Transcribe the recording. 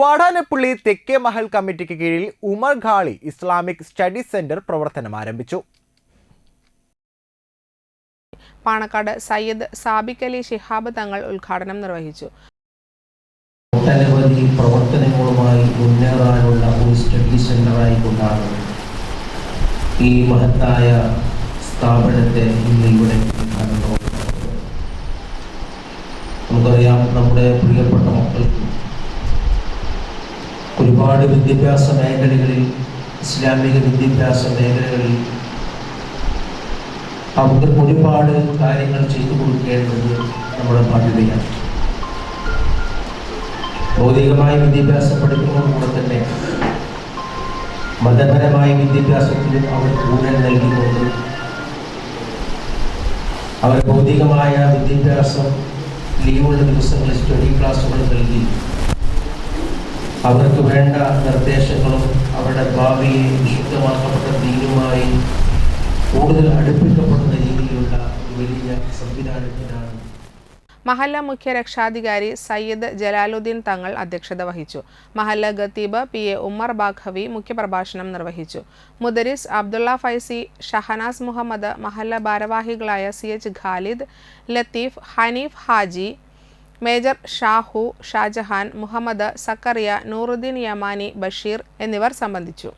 വാടാനപ്പള്ളി തെക്കേ മഹൽ കമ്മിറ്റിക്ക് കീഴിൽ Umar Khali Islamic study centre പ്രവർത്തനം ആരംഭിച്ചു. പാണക്കാട് സയ്യിദ് സാബിക് അലി ശിഹാബ് തങ്ങൾ ഉദ്ഘാടനം നിർവഹിച്ചു. ഒട്ടനവധി പ്രവർത്തനങ്ങളുമായി മുന്നേറാനുള്ള ഒരു സ്റ്റഡി സെന്ററായി സെന്ററായിക്കൊണ്ടാണ് ഈ മഹത്തായ സ്ഥാപനത്തെ ഇന്ന് ഇവിടെ നമുക്കറിയാം നമ്മുടെ പ്രിയപ്പെട്ട മക്കൾക്ക് ഒരുപാട് വിദ്യാഭ്യാസ മേഖലകളിൽ ഇസ്ലാമിക വിദ്യാഭ്യാസ മേഖലകളിൽ അവർക്ക് ഒരുപാട് കാര്യങ്ങൾ ചെയ്തു കൊടുക്കേണ്ടത് നമ്മുടെ ബാധ്യതയാണ് ഭൗതികമായ വിദ്യാഭ്യാസം പഠിക്കുന്നതോടുകൂടെ തന്നെ മതപരമായ വിദ്യാഭ്യാസത്തിലും അവർ ഊന്നൽ നൽകിക്കൊണ്ട് അവർ ഭൗതികമായ വിദ്യാഭ്യാസം ലീവുള്ള ദിവസങ്ങളിൽ സ്റ്റഡി ക്ലാസ്സുകൾ നൽകി അവർക്ക് വേണ്ട നിർദ്ദേശങ്ങളും അവരുടെ ഭാവിയെ വിശുദ്ധമാക്കപ്പെട്ട ദീനുമായി കൂടുതൽ അടുപ്പിക്കപ്പെടുന്ന രീതിയിലുള്ള വലിയ സംവിധാനത്തിനാണ് മഹല്ല മുഖ്യ രക്ഷാധികാരി സയ്യിദ് ജലാലുദ്ദീൻ തങ്ങൾ അധ്യക്ഷത വഹിച്ചു. മഹല്ല ഖത്തീബ് പി എ ഉമ്മർ ബാഖവി മുഖ്യപ്രഭാഷണം നിർവഹിച്ചു. മുദരിസ് അബ്ദുള്ള ഫൈസി ഷഹനാസ് മുഹമ്മദ് മഹല്ല ഭാരവാഹികളായ C H Khalid Latheef Haneef Haji major Shahu Shajahan Muhammad Zakariya Nooruddeen Yamani Basheer എന്നിവർ സംബന്ധിച്ചു.